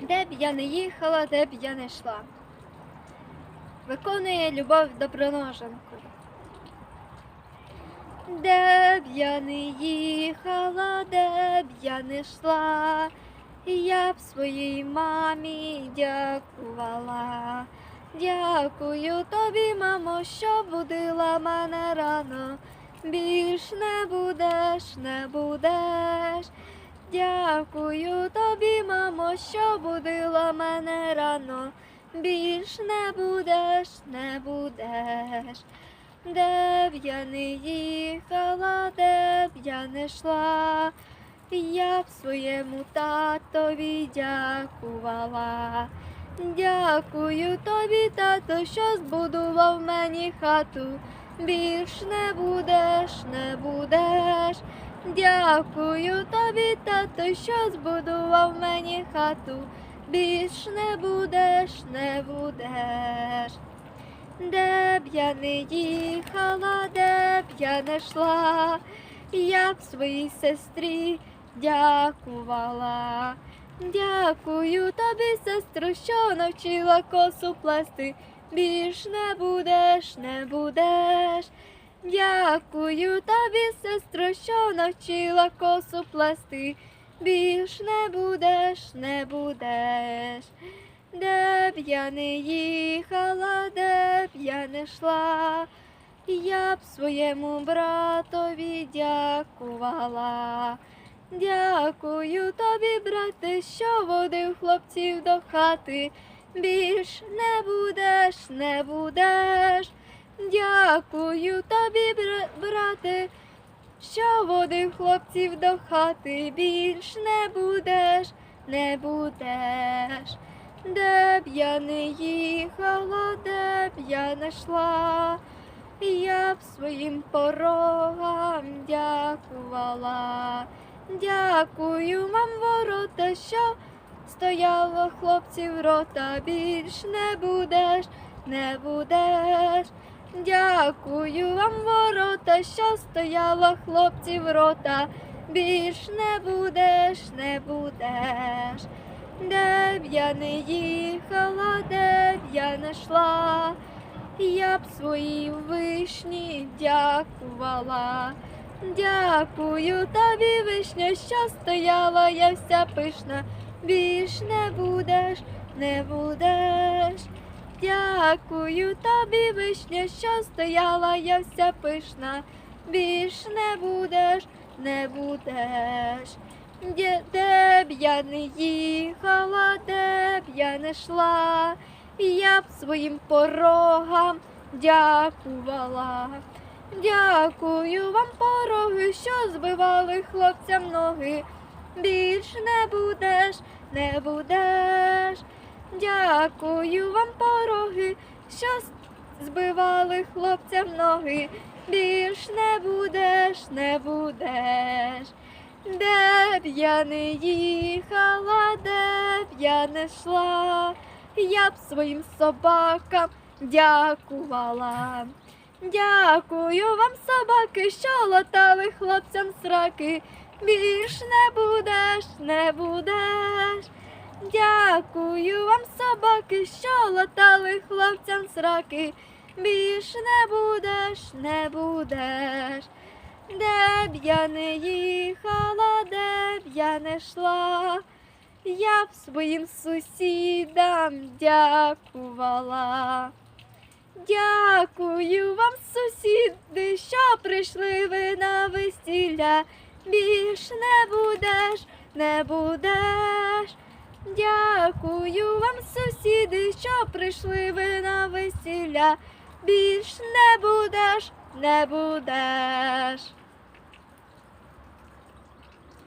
Де б я не їхала, де б я не йшла. Виконує любов доброноженку. Де б я не їхала, де б я не йшла, я б своїй мамі дякувала. Дякую тобі, мамо, що будила мене рано. Більш не будеш, не будеш. Дякую тобі, мамо, що будила мене рано. Більш не будеш, не будеш. Де б я не їхала, де б я не йшла, я б своєму татові дякувала. Дякую тобі, тато, що збудував мені хату. Більш не будеш, не будеш. Дякую тобі, тато, що збудував мені хату. Більш не будеш, не будеш. Де б я не їхала, де б я не йшла, я б своїй сестрі дякувала. Дякую тобі, сестру, що навчила косу плести. Більш не будеш, не будеш. Дякую тобі, сестру, що навчила косу плести. Більш не будеш, не будеш. Де б я не їхала, де б я не йшла, я б своєму братові дякувала. Дякую тобі, брате, що водив хлопців до хати. Більш не будеш, не будеш. Дякую тобі, бра- брате, що водив хлопців до хати. Більш не будеш, не будеш. Де б я не їхала, де б я не йшла, я б своїм порогам дякувала. Дякую вам, ворота, що стояло хлопців рота. Більш не будеш, не будеш. Дякую вам, ворота, що стояло хлопців рота. Більш не будеш, не будеш. Де б я не їхала, де б я не йшла, я б своїй вишні дякувала. Дякую тобі, вишня, що стояла, я вся пишна. Більш не будеш, не будеш. Дякую тобі, вишня, що стояла, я вся пишна. Більш не будеш, не будеш. Де, де б я не їхала, де б я не йшла, я б своїм порогам дякувала. Дякую вам, пороги, що збивали хлопцям ноги. Більш не будеш, не будеш. Дякую вам, пороги, що збивали хлопцям ноги. Більш не будеш, не будеш. Де б я не їхала, де б я не йшла, я б своїм собакам дякувала. Дякую вам, собаки, що латали хлопцям сраки. Більш не будеш, не будеш. Дякую вам, собаки, що латали хлопцям сраки. Більш не будеш, не будеш. Де б я не їхала, де б я не йшла, я б своїм сусідам дякувала. Дякую вам, сусіди, що прийшли ви на весілля. Більш не будеш, не будеш. Дякую вам, сусіди, що прийшли ви на весілля. Більш не будеш, не будеш.